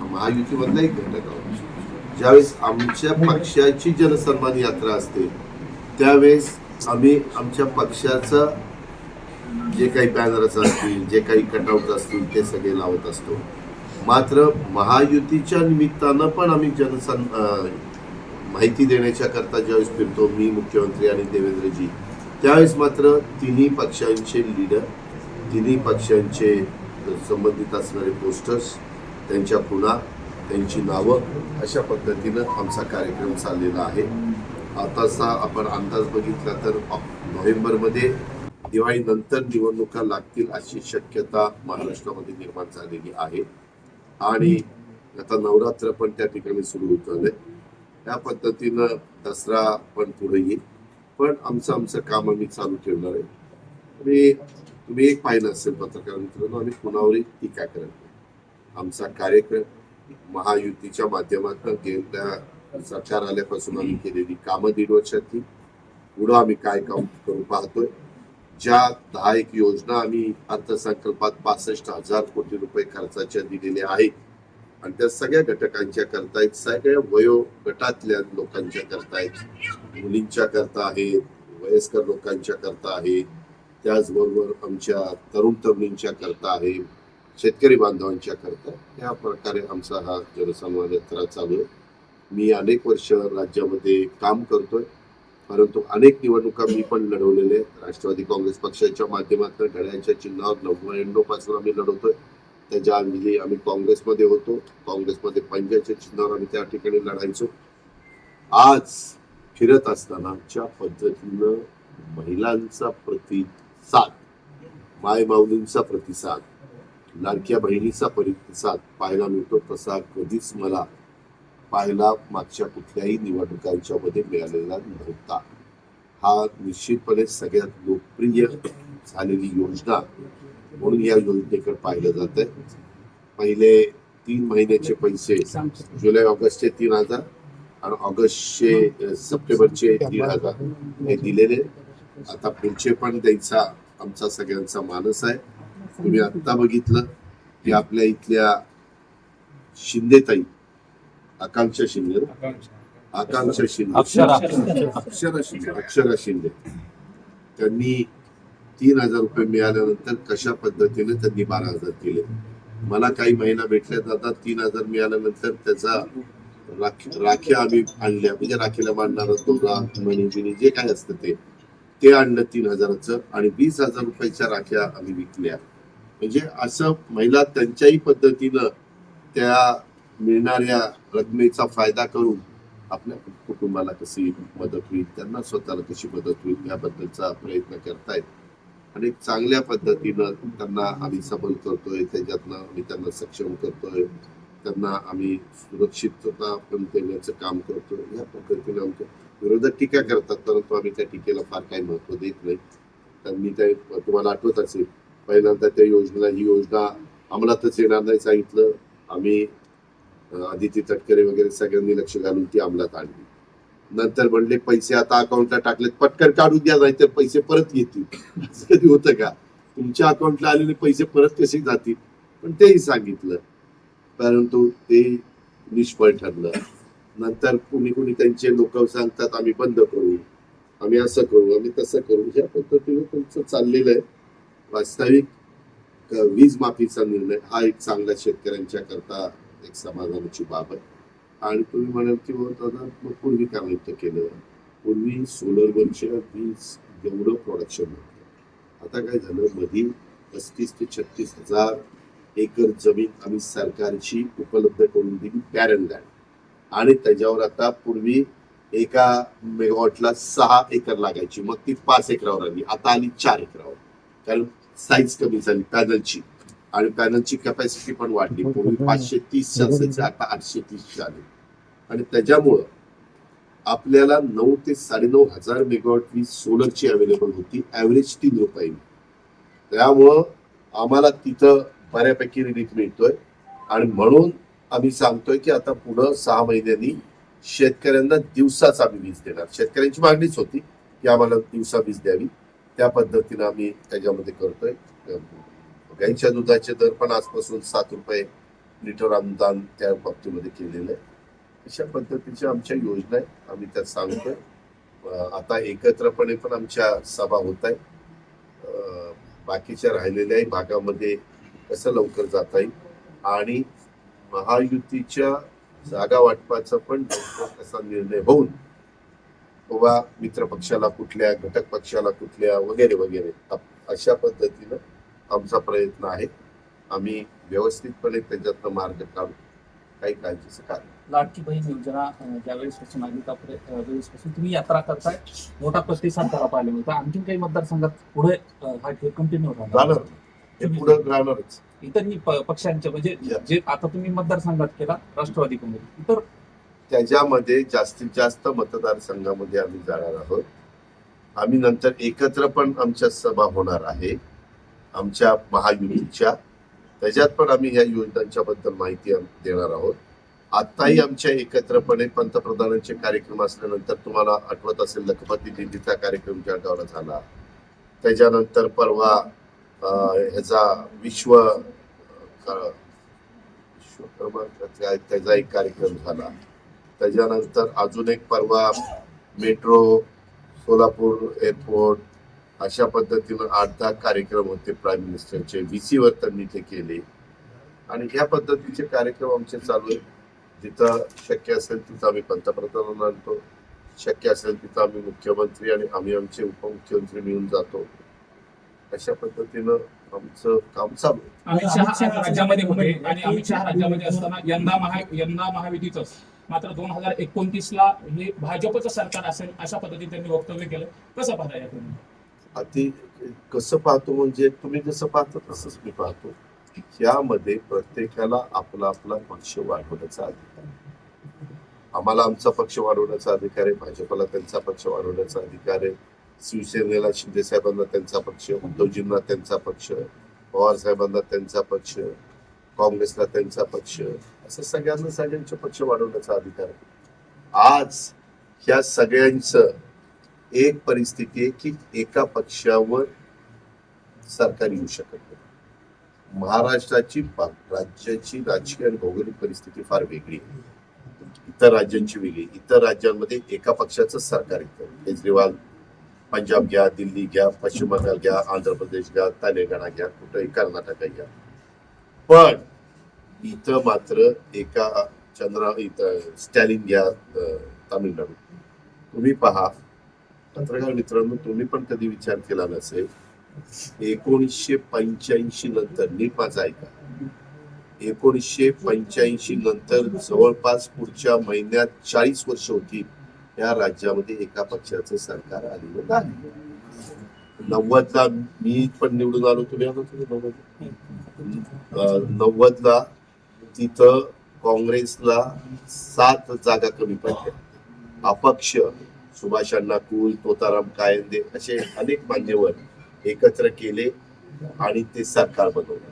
महायुतीमधला एक घटक आहोत ज्यावेळेस आमच्या पक्षाची जनसन्मान यात्रा असते त्यावेळेस आम्ही आमच्या पक्षाचं जे काही बॅनर्स असतील जे काही कटआउट असतील ते सगळे लावत असतो. मात्र महायुतीच्या निमित्तानं पण आम्ही जनसन माहिती देण्याच्या करता ज्यावेळेस फिरतो मी मुख्यमंत्री आणि देवेंद्रजी त्यावेळेस मात्र तिन्ही पक्षांचे लीडर तिन्ही पक्षांचे संबंधित असणारे पोस्टर्स त्यांच्या खुणा त्यांची नावं अशा पद्धतीनं आमचा कार्यक्रम चाललेला आहे. आताचा आपण अंदाज बघितला तर नोव्हेंबरमध्ये दिवाळीनंतर निवडणुका लागतील अशी शक्यता महाराष्ट्रामध्ये निर्माण झालेली आहे. आणि आता नवरात्र पण त्या ठिकाणी सुरू होत आलंय त्या पद्धतीनं दसरा पण पुढे येईल. पण आमचं आमचं काम आम्ही चालू ठेवणार आहे. आणि तुम्ही एक पाहिलं असेल पत्रकार मित्रांनो आम्ही कुणावरही टीका करत नाही. आमचा कार्यक्रम महायुतीच्या माध्यमातून गेल्या सरकार आल्यापासून आम्ही केलेली कामं दीड वर्षातली. पुढं आम्ही काय काम करू पाहतोय. ज्या दहा एक योजना आम्ही अर्थसंकल्पात पासष्ट हजार कोटी रुपये खर्चाच्या दिलेल्या आहेत. आणि त्या सगळ्या घटकांच्या करता आहेत सगळ्या वयो गटातल्या लोकांच्या करता आहेत मुलींच्या करता आहेत वयस्कर लोकांच्या करता आहेत. त्याचबरोबर आमच्या तरुण तरुणींच्या करता आहे शेतकरी बांधवांच्या करता. या प्रकारे आमचा हा जनसंवाद यात्रा चालू आहे. मी अनेक वर्ष राज्यामध्ये काम करतोय. परंतु अनेक निवडणुका मी पण लढवलेल्या आहेत. राष्ट्रवादी काँग्रेस पक्षाच्या माध्यमातून घड्याळ्याच्या चिन्हावर नव्याण्णवपासून आम्ही लढवतोय. त्याच्या आधी आम्ही काँग्रेसमध्ये होतो. काँग्रेसमध्ये पंजाच्या चिन्हावर आम्ही त्या ठिकाणी लढायचो. आज फिरत असताना ज्या पद्धतीनं महिलांचा प्रतिसाद माय माऊलींचा प्रतिसाद लाडक्या बहिणीचा प्रतिसाद पाहायला मिळतो तसा कधीच मला पाहायला मागच्या कुठल्याही निवडणुकांच्या मध्ये मिळालेला नव्हता. हा निश्चितपणे सगळ्यात लोकप्रिय झालेली योजना म्हणून या योजनेकडे पाहिलं जात आहे पहिले तीन महिन्याचे पैसे जुलै ऑगस्टचे तीन हजार आणि ऑगस्टचे सप्टेंबरचे तीन हजार हे दिलेले. आता पुढचे पण द्यायचा आमचा सगळ्यांचा मानस आहे. तुम्ही आत्ता बघितलं की आपल्या इथल्या शिंदेताई आकांक्षा शिंदे? आकांक्षा शिंदे. अक्षरा. शिंदे. अक्षरा शिंदे. त्यांनी तीन हजार रुपये मिळाल्यानंतर कशा पद्धतीने त्यांनी बारा हजार केले? मला काही महिना भेटल्या जातात तीन हजार मिळाल्यानंतर त्याचा राख राख्या आम्ही आणल्या. म्हणजे राखीला मांडणार दोरा मणी बिणी जे काय असतं ते. ते आणलं तीन हजाराचं आणि वीस हजार रुपयाच्या राख्या आम्ही विकल्या. म्हणजे असं महिला त्यांच्याही पद्धतीनं त्या मिळणाऱ्या रकमेचा फायदा करून आपल्या कुटुंबाला कशी मदत होईल त्यांना स्वतःला कशी मदत होईल याबद्दलचा प्रयत्न करतायत. आणि चांगल्या पद्धतीनं त्यांना आम्ही सबल करतोय त्याच्यातनं आम्ही त्यांना सक्षम करतोय त्यांना आम्ही सुरक्षितता पण देण्याचं काम करतोय या पद्धतीनं आमच्या विरोधक टीका करतात परंतु आम्ही त्या टीकेला फार काही महत्त्व देत नाही. त्यांनी ते तुम्हाला आठवत असेल पहिल्यांदा त्या योजनेला ही योजना अंमलातच येणार नाही सांगितलं. आम्ही आदिती तटकरे वगैरे सगळ्यांनी लक्ष घालून ती अंमलात आणली. नंतर म्हणले पैसे आता अकाउंटला टाकलेत पटकन काढून द्या नाहीतर पैसे परत येतील असं कधी होतं का? तुमच्या अकाउंटला आलेले पैसे परत कसे जातील? पण तेही सांगितलं. परंतु ते निष्फळ ठरलं. नंतर कुणी कुणी त्यांचे लोक सांगतात आम्ही बंद करू आम्ही असं करू आम्ही तसं करू. ह्या पद्धतीने तुमचं चाललेलं आहे. वास्तविक वीज माफीचा निर्णय हा एक चांगला शेतकऱ्यांच्या करता एक समाधानाची बाब आहे. आणि तुम्ही म्हणाल की दादा मग पूर्वी काय नव्हतं केलं? पूर्वी सोलरवरच्या वीज एवढं प्रोडक्शन होतं. आता काय झालं? मधी पस्तीस ते छत्तीस हजार एकर जमीन आम्ही सरकारची उपलब्ध करून दिली पॅरन लँड आणि त्याच्यावर आता पूर्वी एका मेगावॉटला सहा एकर लागायची मग ती पाच एकरावर आली आता आली चार एकरावर. कारण साईज कमी झाली पॅनलची आणि पॅनलची कॅपॅसिटी पण वाढली. पूर्वी पाचशे तीस असायची आता आठशे तीस आली आणि त्याच्यामुळं आपल्याला नऊ ते साडेनऊ हजार मेगावॉट वीज सोलरची अवेलेबल होती ऍव्हरेज तीन रुपये त्यामुळं आम्हाला तिथं बऱ्यापैकी रिलीफ मिळतोय. आणि म्हणून आम्ही सांगतोय की आता पुढं सहा महिन्यांनी शेतकऱ्यांना दिवसाच आम्ही वीज देणार. शेतकऱ्यांची मागणीच होती की आम्हाला दिवसा वीज द्यावी. त्या पद्धतीनं आम्ही त्याच्यामध्ये करतोय. गाईच्या दुधाचे दर पण आजपासून सात रुपये लिटर अनुदान त्या बाबतीमध्ये केलेलं आहे. अशा पद्धतीच्या आमच्या योजना आहेत आम्ही त्यात सांगतोय. आता एकत्रपणे पण आमच्या सभा होत आहेत. बाकीच्या राहिलेल्याही भागामध्ये कसं लवकर जाता येईल? आणि महायुतीच्या जागा वाटपाचा पण लवकर कसा निर्णय होऊन किंवा मित्र पक्षाला कुठल्या घटक पक्षाला कुठल्या वगैरे वगैरे. अशा पद्धतीनं आमचा प्रयत्न आहे. आम्ही व्यवस्थितपणे त्याच्यातनं मार्ग काढू. काही काळजीचं कारण लाडकी बहीण योजना ज्यावेळेसपासून आली त्या प्रे- अं, वेळेसपासून तुम्ही यात्रा करताय मोठा प्रतिसाद त्याला पाहिला होता आणखीन काही मतदारसंघात पुढे हा खेळ कंटिन्यू जाणार हे पुढे राहणारच. इतरही पक्षांच्या म्हणजे. जे आता तुम्ही मतदारसंघात केला राष्ट्रवादी काँग्रेस. इतर त्याच्यामध्ये जास्तीत जास्त मतदारसंघामध्ये आम्ही जाणार आहोत. आम्ही नंतर एकत्र पण आमच्या सभा होणार आहे आमच्या महायुतीच्या. त्याच्यात पण आम्ही ह्या योजनांच्या बद्दल माहिती देणार आहोत. आताही आमच्या एकत्रपणे पंतप्रधानांचे कार्यक्रम असल्यानंतर तुम्हाला आठवत असेल लखपती दिल्लीचा कार्यक्रम जळगावला झाला. त्याच्यानंतर परवा ह्याचा विश्व विश्वकर्मा काय- त्याचा एक कार्यक्रम झाला. त्याच्यानंतर अजून एक परवा मेट्रो सोलापूर एअरपोर्ट अशा पद्धतीनं आठ दहा कार्यक्रम होते प्राईम मिनिस्टरचे व्ही सीवर त्यांनी ते केले. आणि ह्या पद्धतीचे कार्यक्रम आमचे चालू आहेत. जिथं शक्य असेल तिथं आम्ही पंतप्रधानांना आणतो. शक्य असेल तिथं आम्ही मुख्यमंत्री आणि आम्ही आमचे उपमुख्यमंत्री मिळून जातो. अशा पद्धतीनं आमचं काम चालू आहे. राज्यामध्ये होते आणि राज्यामध्ये असताना यंदा महा यंदा महायुतीच मात्र दोन हजार एकोणतीस ला हे भाजपचं सरकार असेल अशा पद्धतीने त्यांनी वक्तव्य केलं. कसं पाहता या तुम्ही? अति कसं पाहतो म्हणजे तुम्ही जसं पाहता तसंच मी पाहतो. यामध्ये प्रत्येकाला आपला आपला पक्ष वाढवण्याचा अधिकार आम्हाला आमचा पक्ष वाढवण्याचा अधिकार आहे. भाजपला त्यांचा पक्ष वाढवण्याचा अधिकार आहे. शिवसेनेला शिंदे साहेबांना त्यांचा पक्ष उद्धवजींना त्यांचा पक्ष पवार साहेबांना त्यांचा पक्ष काँग्रेसला त्यांचा पक्ष असं सगळ्यांना सगळ्यांचे पक्ष वाढवण्याचा अधिकार आहे. आज ह्या सगळ्यांचं एक परिस्थिती आहे की एका पक्षावर सरकार येऊ शकत नाही. महाराष्ट्राची राज्याची राजकीय आणि भौगोलिक परिस्थिती फार वेगळी आहे. इतर राज्यांची वेगळी इतर राज्यांमध्ये एका पक्षाचं सरकार येतं. केजरीवाल पंजाब घ्या दिल्ली घ्या पश्चिम बंगाल घ्या आंध्र प्रदेश घ्या तेलंगणा घ्या कुठेही कर्नाटक घ्या. पण इथं मात्र एका चंद्रा इथं स्टॅलिन घ्या तामिळनाडू. तुम्ही पहा. पत्रकार मित्रांनो तुम्ही पण कधी विचार केला नसेल? एकोणीसशे पंच्याऐंशी नंतर नीट माझा ऐका. एकोणीसशे पंच्याऐंशी नंतर जवळपास पुढच्या महिन्यात चाळीस वर्ष होती या राज्यामध्ये एका पक्षाचं सरकार आलेलं नाही. नव्वदला मी पण निवडून आलो. तुम्ही नव्वद नव्वदला तिथं काँग्रेसला सात जागा कमी पडल्या. अपक्ष सुभाष अण्णा कुल तोताराम कायंदे असे अनेक मान्यवर एकत्र केले आणि ते सरकार बनवलं.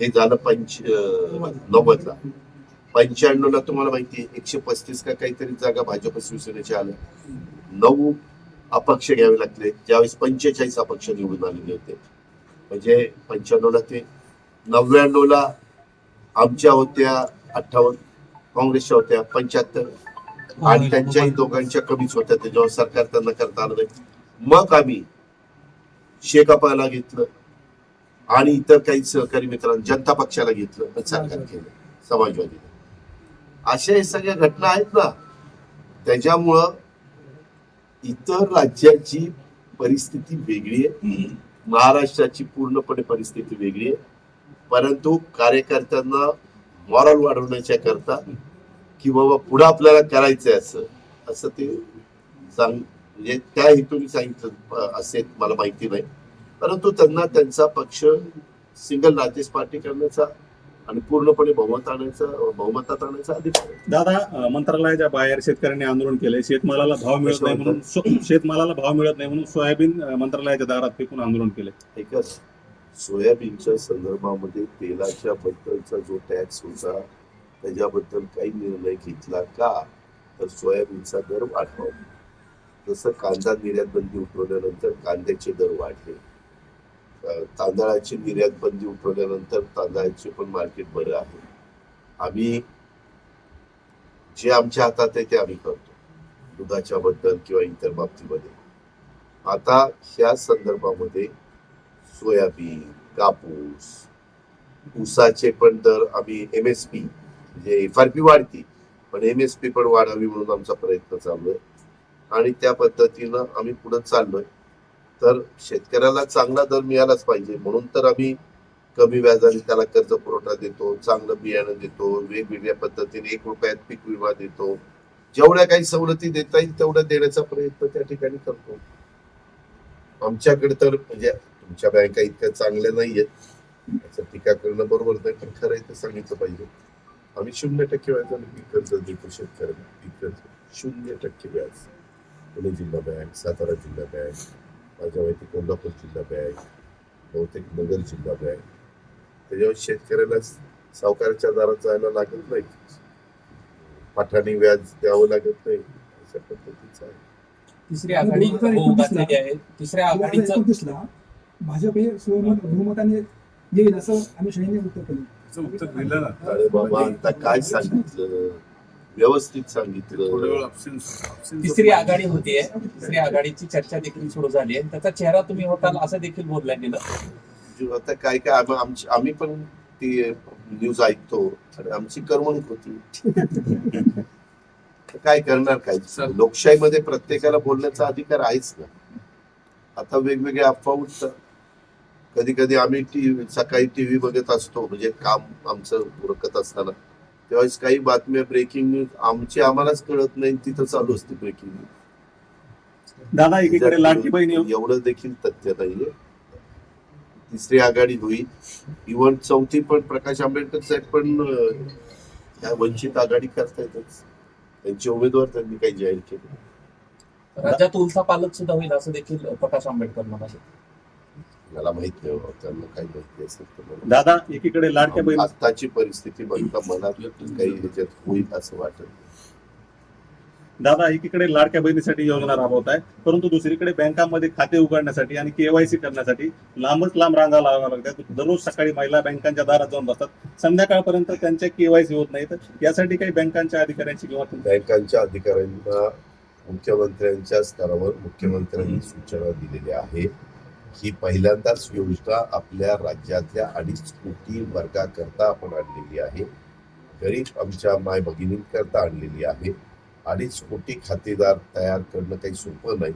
हे झालं पंच नव्वदला. पंच्याण्णव ला तुम्हाला माहिती आहे एकशे पस्तीस का काहीतरी जागा भाजप शिवसेनेच्या आल्या. नऊ अपक्ष घ्यावे लागले. ज्यावेळेस पंचेचाळीस अपक्ष निवडून आलेले होते. म्हणजे पंच्याण्णव ला ते नव्याण्णव ला आमच्या होत्या अठ्ठावन्न काँग्रेसच्या होत्या पंच्याहत्तर आणि त्यांच्याही दोघांच्या कमीच होत्या त्याच्यावर सरकार त्यांना करता आलं नाही. मग आम्ही शेकापाला घेतलं आणि इतर काही सहकारी मित्रांनी जनता पक्षाला घेतलं सरकार केलं समाजवादी. अशा हे सगळ्या घटना आहेत ना. त्याच्यामुळं इतर राज्याची परिस्थिती वेगळी आहे. महाराष्ट्राची पूर्णपणे परिस्थिती वेगळी आहे. परंतु कार्यकर्त्यांना मॉरल वाढवण्याच्या करता की बाबा पुढे आपल्याला करायचंय असं असं ते सांग म्हणजे त्या हेतूने सांगितलं अ, असेल मला माहिती नाही. परंतु त्यांना त्यांचा पक्ष सिंगल लार्जेस्ट पार्टी करण्याचा आणि पूर्णपणे बहुमत आणायचा बहुमतात आणायचा अधिकार. दादा मंत्रालयाच्या बाहेर शेतकऱ्यांनी आंदोलन केलंय. शेतमालाला भाव मिळत नाही म्हणून शेतमालाला भाव मिळत नाही म्हणून सोयाबीन मंत्रालयाच्या दारात फेकून आंदोलन केलंय. एकच. सोयाबीनच्या संदर्भामध्ये तेलाच्या बद्दलचा जो टॅक्स होता त्याच्याबद्दल काही निर्णय घेतला का? तर सोयाबीनचा दर वाढवा. जसं कांदा निर्यात बंदी उठवल्यानंतर कांद्याचे दर वाढले. तांदळाची निर्यात बंदी उठवल्यानंतर तांदळाचे पण मार्केट बरं आहे. आम्ही जे आमच्या हातात आहे ते आम्ही करतो. दुधाच्या बद्दल किंवा इतर बाबतीमध्ये. आता ह्या संदर्भामध्ये सोयाबीन कापूस ऊसाचे पण दर आम्ही एम एस पी म्हणजे एफ आर पी वाढती पण एम एस पी पण वाढावी म्हणून आमचा प्रयत्न चालू आहे. आणि त्या पद्धतीनं आम्ही पुढे चाललोय. तर शेतकऱ्याला चांगला दर मिळालाच पाहिजे म्हणून तर आम्ही कमी व्याजाने त्याला कर्ज पुरवठा देतो चांगलं बियाणं देतो वेगवेगळ्या पद्धतीने एक रुपयात पीक विमा देतो. जेवढ्या काही सवलती देता येईल तेवढ्या देण्याचा प्रयत्न त्या ठिकाणी करतो. आमच्याकडे तर म्हणजे तुमच्या बँका इतक्या चांगल्या नाहीयेत. त्याचं टीका करणं बरोबर नाही पण खरं ते सांगितलं पाहिजे. आम्ही शून्य टक्के व्याजाने पीक कर्ज देतो शेतकऱ्यांना. पीक कर्ज शून्य टक्के व्याज. पुणे जिल्हा बँक सातारा जिल्हा बँक माझ्या माहिती कोल्हापूर जिल्हा बँक बहुतेक नगर जिल्हा बँक. त्याच्यावर शेतकऱ्याला सावकाराच्या दारात जायला लागत नाही. पाठाणी व्याज द्यावं लागत नाही. अशा पद्धतीचं आहे. तिसरी आघाडी आहे. तिसऱ्या आघाडीचं भाजप हे स्वमत बहुमताने येईल असं आम्ही शाहीने उत्तर केलं. उत्तर दिलं ना. अरे बाबा आता काय सांगितलं? व्यवस्थित सांगितलं. तिसरी आघाडी होतीये तिसरी आघाडीची चर्चा देखील सुरू झाली आहे. त्याचा चेहरा तुम्ही होताल असं देखील बोलल्या गेलं आता काय काय आम- आमची आम्ही पण ती न्यूज ऐकतो. आणि आमची करमणूक होती. तर काय करणार काय? लोकशाहीमध्ये प्रत्येकाला बोलण्याचा अधिकार आहेच ना. आता वेगवेगळ्या अफवा उठतात कधी कधी आम्ही टी सकाळी टीव्ही बघत असतो म्हणजे काम आमचं उरकत असताना. तेव्हा काही बातम्या ब्रेकिंग न्यूज आमची आम्हालाच कळत नाही तिथं चालू असते ब्रेकिंग न्यूज दादा एकीकडे लाडकी बहीण एवढं देखील तथ्य नाहीये. तिसरी आघाडी होईल इव्हन चौथी पण प्रकाश आंबेडकर साहेब पण ह्या वंचित आघाडी करतायतच. त्यांचे उमेदवार त्यांनी काही जाहीर केले राज्यात उलथा पालक सुद्धा होईल असं देखील प्रकाश आंबेडकर म्हणाले. मला माहीत नाही बाबा, त्यांना काही माहिती असेल दादा एकीकडे लाडक्या बहीण आत्ताची परिस्थिती बघता मला काही ह्याच्यात होईल असं वाटत. दादा एकीकडे लाडक्या बहिणीसाठी योजना राबवत आहे परंतु दुसरीकडे बँकांमध्ये खाते उघडण्यासाठी आणि केवायसी करण्यासाठी लांबच लांब रांगा लावाव्या लागतात. दररोज सकाळी महिला बँकांच्या दारात जाऊन बसतात. संध्याकाळपर्यंत त्यांच्या केवायसी होत नाही तर यासाठी काही बँकांच्या अधिकाऱ्यांची किंवा बँकांच्या अधिकाऱ्यांना मुख्यमंत्र्यांच्या स्तरावर मुख्यमंत्र्यांनी सूचना दिलेल्या आहे ही पहिल्यांदाच योजना आपल्या राज्यातल्या अडीच कोटी वर्गाकरता आपण आणलेली आहे. गरीब आमच्या माय भगिनींकरता आणलेली आहे. अडीच कोटी खातेदार तयार करणं काही सोपं नाही.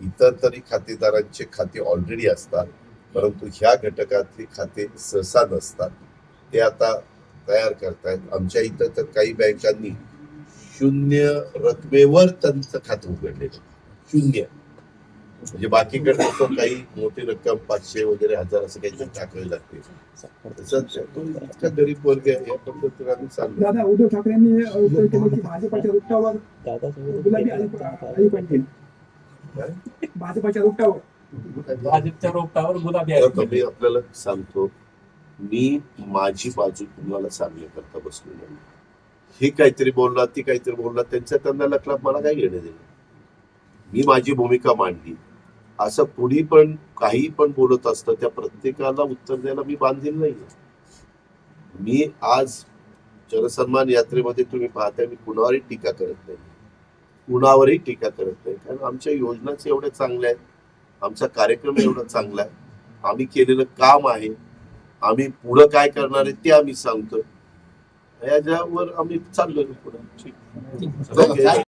इतर तरी खातेदारांचे खाते ऑलरेडी असतात परंतु ह्या घटकातले खाते सहसा नसतात. ते आता तयार करतायत. आमच्या इथं तर काही बँकांनी शून्य रकमेवर त्यांचं खातं उघडलेलं शून्य. म्हणजे बाकीकडे कसं काही मोठी रक्कम पाचशे वगैरे हजार असं काही टाकावी लागते. इतका गरीब वर्ग आहे या पद्धतीने आम्ही चाललो. दादा उद्धव ठाकरेंनी अ, उत्तर केलं की भाजपाच्या रुपटावर गुलाबी भाजपाच्या रुपटावर भाजपच्या रोपटावर मी आपल्याला सांगतो मी माझी बाजू तुम्हाला सांगण्याकरता बसलो नाही. हे काहीतरी बोलला ती काहीतरी बोलला त्यांच्या त्यांना लकला मला काय घेणे देणे? मी माझी भूमिका मांडली. असं कुणी पण काही पण बोलत असतं त्या प्रत्येकाला उत्तर द्यायला मी बांधील नाही मी आज जनसन्मान यात्रेमध्ये तुम्ही पाहताय मी कुणावरही टीका करत नाही. कुणावरही टीका करत नाही. कारण आमच्या योजनाच एवढ्या चांगल्या आहेत. आमचा कार्यक्रम एवढा चांगला आहे. आम्ही केलेलं काम आहे. आम्ही पुढं काय करणार आहे ते आम्ही सांगतोय. याच्यावर आम्ही चाललोय पुढे.